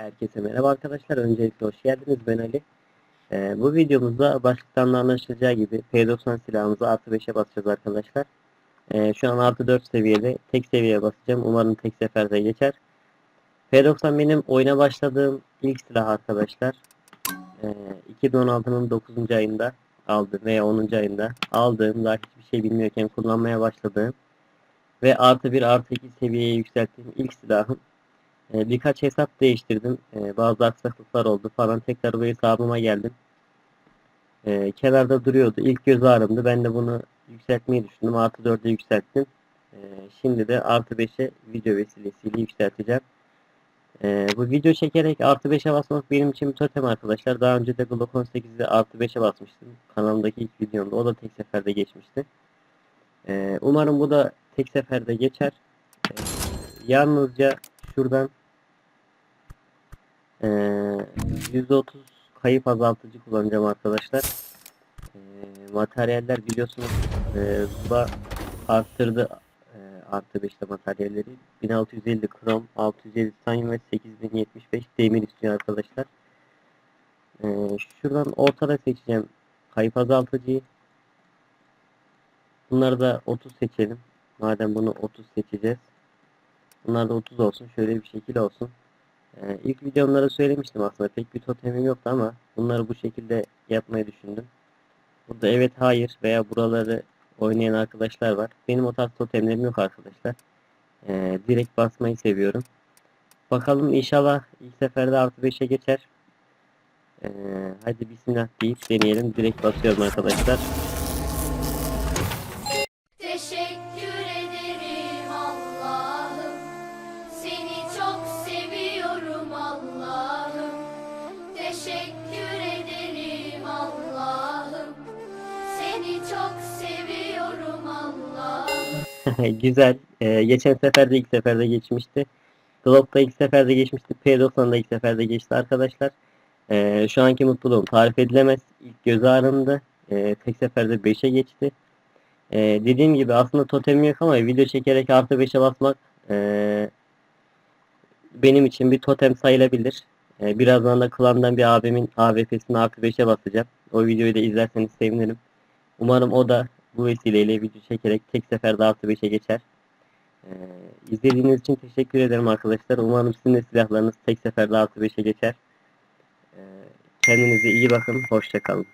Herkese merhaba arkadaşlar. Öncelikle hoş geldiniz. Ben Ali. Ee, bu videomuzda başlıktan da anlaşılacağı gibi P90 silahımızı artı 5'e basacağız arkadaşlar. Ee, şu an artı 4 seviyede. Tek seviyeye basacağım. Umarım tek seferde geçer. P90 benim oyuna başladığım ilk silah arkadaşlar. Ee, 2016'nın 9. ayında aldım veya 10. ayında aldığım daha hiçbir şey bilmiyorken kullanmaya başladığım ve artı 1 artı 2 seviyeye yükselttiğim ilk silahım. Ee, birkaç hesap değiştirdim. Ee, bazı aksaklıklar oldu falan. Tekrar bu hesabıma geldim. Ee, kenarda duruyordu. İlk göz ağrımdı. Ben de bunu yükseltmeyi düşündüm. Artı 4'e yükselttim. Ee, şimdi de artı 5'e video vesilesiyle yükselteceğim. Ee, bu video çekerek artı 5'e basmak benim için bir totem arkadaşlar. Daha önce de Glock 18'de artı 5'e basmıştım. Kanalımdaki ilk videomda. O da tek seferde geçmişti. Ee, umarım bu da tek seferde geçer. Ee, yalnızca şuradan ee, %30 kayıp azaltıcı kullanacağım arkadaşlar. Ee, materyaller biliyorsunuz e, Zuba arttırdı e, artı 5'te materyalleri. 1650 krom, 650 titanyum ve 8075 demir istiyor arkadaşlar. Ee, şuradan ortada seçeceğim kayıp azaltıcıyı. Bunları da 30 seçelim. Madem bunu 30 seçeceğiz. Bunlar da 30 olsun. Şöyle bir şekil olsun. Ee, ilk söylemiştim aslında. Pek bir totemim yoktu ama bunları bu şekilde yapmayı düşündüm. Burada evet hayır veya buraları oynayan arkadaşlar var. Benim o tarz totemlerim yok arkadaşlar. Ee, direkt basmayı seviyorum. Bakalım inşallah ilk seferde artı 5'e geçer. Ee, hadi bismillah deyip deneyelim. Direkt basıyorum arkadaşlar. Güzel. Ee, geçen sefer de ilk seferde geçmişti. Glock'ta ilk seferde geçmişti. P90'da ilk seferde geçti arkadaşlar. Ee, şu anki mutluluğum tarif edilemez. İlk göz ağrımdı. Ee, tek seferde 5'e geçti. Ee, dediğim gibi aslında totemim yok ama video çekerek artı 5'e basmak ee, benim için bir totem sayılabilir. Ee, birazdan da klandan bir abimin AWP'sini artı 5'e basacağım. O videoyu da izlerseniz sevinirim. Umarım o da bu vesileyle video çekerek tek seferde artı 5'e geçer. Ee, izlediğiniz için teşekkür ederim arkadaşlar. Umarım sizin de silahlarınız tek seferde artı 5'e geçer. Ee, kendinize iyi bakın. Hoşçakalın.